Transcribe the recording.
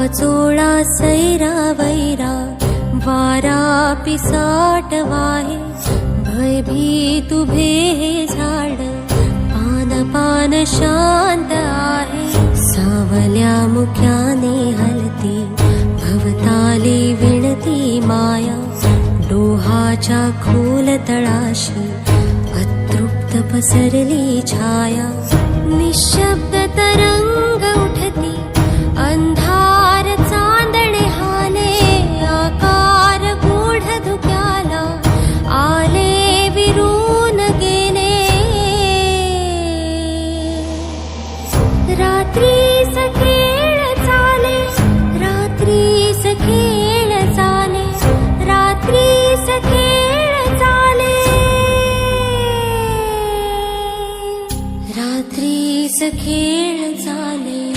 वाचोळा सैरा वैरा वारा पिसाट वाहे भयभीत उभे हे झाड पान पान शांत आहे. सावल्या मुख्याने हलती भवताली विणती माया पसरली छाया रात्रीच खेळ चाले